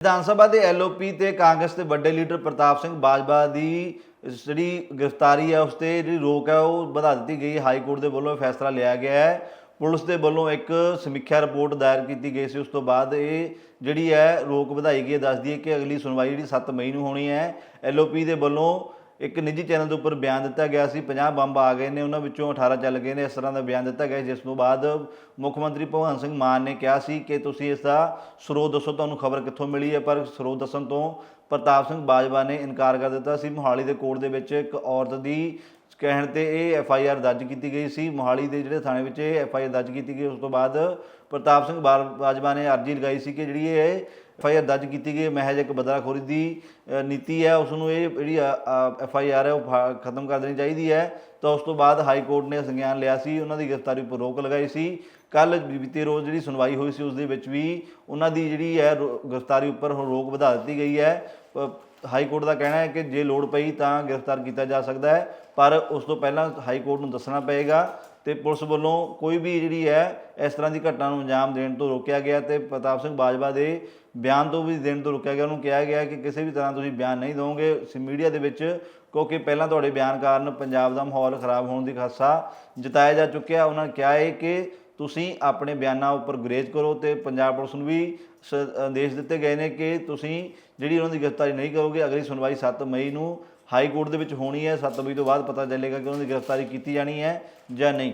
ਵਿਧਾਨ ਸਭਾ ਦੇ ਐਲਓਪੀ ਤੇ ਕਾਂਗਰਸ ਦੇ ਵੱਡੇ ਲੀਡਰ ਪ੍ਰਤਾਪ ਸਿੰਘ ਬਾਜਵਾ ਦੀ ਜਿਹੜੀ ਗ੍ਰਿਫਤਾਰੀ ਹੈ, ਉਸ ਤੇ ਜਿਹੜੀ ਰੋਕ ਹੈ, ਉਹ ਵਧਾ ਦਿੱਤੀ ਗਈ। ਹਾਈ ਕੋਰਟ ਦੇ ਵੱਲੋਂ ਇਹ ਫੈਸਲਾ ਲਿਆ ਗਿਆ ਹੈ। ਪੁਲਿਸ ਦੇ ਵੱਲੋਂ ਇੱਕ ਸਮੀਖਿਆ ਰਿਪੋਰਟ ਦਾਇਰ ਕੀਤੀ ਗਈ ਸੀ। ਉਸ ਤੋਂ ਬਾਅਦ ਇਹ ਜਿਹੜੀ ਹੈ, ਰੋਕ ਵਧਾਈ ਗਈ ਹੈ। ਦੱਸਦੀ ਹੈ ਕਿ ਅਗਲੀ ਸੁਣਵਾਈ ਜਿਹੜੀ 7 ਮਈ ਨੂੰ ਹੋਣੀ ਹੈ, ਐਲਓਪੀ ਦੇ ਵੱਲੋਂ ਇੱਕ ਨਿੱਜੀ ਚੈਨਲ ਦੇ ਉੱਪਰ ਬਿਆਨ ਦਿੱਤਾ ਗਿਆ ਸੀ 50 ਬੰਬ ਆ ਗਏ ਨੇ, ਉਹਨਾਂ ਵਿੱਚੋਂ 18 ਚੱਲ ਗਏ ਨੇ, ਇਸ ਤਰ੍ਹਾਂ ਦਾ ਬਿਆਨ ਦਿੱਤਾ ਗਿਆ ਜਿਸ ਤੋਂ ਬਾਅਦ ਮੁੱਖ ਮੰਤਰੀ ਭਗਵੰਤ ਸਿੰਘ ਮਾਨ ਨੇ ਕਿਹਾ ਸੀ ਕਿ ਤੁਸੀਂ ਇਸ ਦਾ ਸਰੋਤ ਦੱਸੋ, ਤੁਹਾਨੂੰ ਖਬਰ ਕਿੱਥੋਂ ਮਿਲੀ ਹੈ? ਪਰ ਸਰੋਤ ਦੱਸਣ ਤੋਂ ਪ੍ਰਤਾਪ ਸਿੰਘ ਬਾਜਵਾ ਨੇ ਇਨਕਾਰ ਕਰ ਦਿੱਤਾ ਸੀ। ਮੋਹਾਲੀ ਦੇ ਕੋਰਟ ਦੇ ਵਿੱਚ ਇੱਕ ਔਰਤ ਦੀ ਕਹਿਣ ਤੇ ਇਹ ਐਫ ਆਈ ਆਰ ਦਰਜ ਕੀਤੀ ਗਈ ਸੀ। ਮੋਹਾਲੀ ਦੇ ਜਿਹੜੇ ਥਾਣੇ ਵਿੱਚ ਇਹ ਐਫ ਆਈ ਆਰ ਦਰਜ ਕੀਤੀ ਗਈ। ਉਸ ਤੋਂ ਬਾਅਦ ਪ੍ਰਤਾਪ ਸਿੰਘ ਬਾਰ- ਬਾਜਵਾ ਨੇ ਅਰਜੀ ਲਗਾਈ ਸੀ ਕਿ ਜਿਹੜੀ ਇਹ ਐਫ ਆਈ ਆਰ ਦਰਜ ਕੀਤੀ ਗਈ, ਮਹਿਜ ਇੱਕ ਬਦਲਾਖੋਰੀ ਦੀ ਨੀਤੀ ਹੈ। ਉਸ ਨੂੰ ਇਹ ਜਿਹੜੀ ਐਫ ਆਈ ਆਰ ਹੈ, ਉਹ ਫਾ- ਖਤਮ ਕਰ ਦੇਣੀ ਚਾਹੀਦੀ ਹੈ। ਤਾਂ ਉਸ ਤੋਂ ਬਾਅਦ ਹਾਈ ਕੋਰਟ ਨੇ ਸੰਗਿਆਨ ਲਿਆ ਸੀ। ਉਹਨਾਂ ਦੀ ਗ੍ਰਿਫਤਾਰੀ ਉੱਪਰ ਰੋਕ ਲਗਾਈ ਸੀ। ਕੱਲ ਬੀਤੇ ਰੋਜ਼ ਜਿਹੜੀ ਸੁਣਵਾਈ ਹੋਈ ਸੀ, ਉਸ ਦੇ ਵਿੱਚ ਵੀ ਉਹਨਾਂ ਦੀ ਜਿਹੜੀ ਹੈ ਰੋ- ਗ੍ਰਿਫਤਾਰੀ ਉੱਪਰ ਹੁਣ ਰੋਕ ਵਧਾ ਦਿੱਤੀ ਗਈ ਹੈ। ਹਾਈ ਕੋਰਟ ਦਾ ਕਹਿਣਾ ਹੈ ਕਿ ਜੇ ਲੋੜ ਪਈ ਤਾਂ ਗ੍ਰਿਫਤਾਰ ਕੀਤਾ ਜਾ ਸਕਦਾ ਹੈ, ਪਰ ਉਸ ਤੋਂ ਪਹਿਲਾਂ ਹਾਈ ਕੋਰਟ ਨੂੰ ਦੱਸਣਾ ਪਏਗਾ ਤੇ ਪੁਲਿਸ ਵੱਲੋਂ ਕੋਈ ਵੀ ਜਿਹੜੀ ਹੈ, ਇਸ ਤਰ੍ਹਾਂ ਦੀ ਘਟਨਾ ਨੂੰ ਅੰਜਾਮ ਦੇਣ ਤੋਂ ਰੋਕਿਆ ਗਿਆ ਤੇ ਪ੍ਰਤਾਪ ਸਿੰਘ ਬਾਜਵਾ ਦੇ ਬਿਆਨ ਤੋਂ ਵੀ ਦੇਣ ਤੋਂ ਰੋਕਿਆ ਗਿਆ। ਉਹਨੂੰ ਕਿਹਾ ਗਿਆ ਕਿ ਕਿਸੇ ਵੀ ਤਰ੍ਹਾਂ ਤੁਸੀਂ ਬਿਆਨ ਨਹੀਂ ਦਿਓਗੇ ਮੀਡੀਆ ਦੇ ਵਿੱਚ ਕਿਉਂਕਿ ਪਹਿਲਾਂ ਤੁਹਾਡੇ ਬਿਆਨ ਕਾਰਨ ਪੰਜਾਬ ਦਾ ਮਾਹੌਲ ਖਰਾਬ ਹੋਣ ਦੀ ਖਾਸਾ ਜਤਾਇਆ ਜਾ ਚੁੱਕਿਆ। ਉਹਨਾਂ ਨੇ ਕਿਹਾ ਹੈ ਕਿ ਤੁਸੀਂ ਆਪਣੇ ਬਿਆਨਾਂ ਉੱਪਰ ਗੁਰੇਜ਼ ਕਰੋ ਤੇ ਪੰਜਾਬ ਪੁਲਿਸ ਨੂੰ ਵੀ ਸ- ਆਦੇਸ਼ ਦਿੱਤੇ ਗਏ ਨੇ ਕਿ ਤੁਸੀਂ ਜਿਹੜੀ ਉਹਨਾਂ ਦੀ ਗ੍ਰਿਫਤਾਰੀ ਨਹੀਂ ਕਰੋਗੇ, ਅਗਲੀ ਸੁਣਵਾਈ 7 ਮਈ ਨੂੰ ਹਾਈ ਕੋਰਟ ਦੇ ਵਿੱਚ ਹੋਣੀ ਹੈ। 7 ਮਈ ਤੋਂ ਬਾਅਦ ਪਤਾ ਚੱਲੇਗਾ ਕਿ ਉਹਨਾਂ ਦੀ ਗ੍ਰਿਫਤਾਰੀ ਕੀਤੀ ਜਾਣੀ ਹੈ ਜਾਂ ਨਹੀਂ।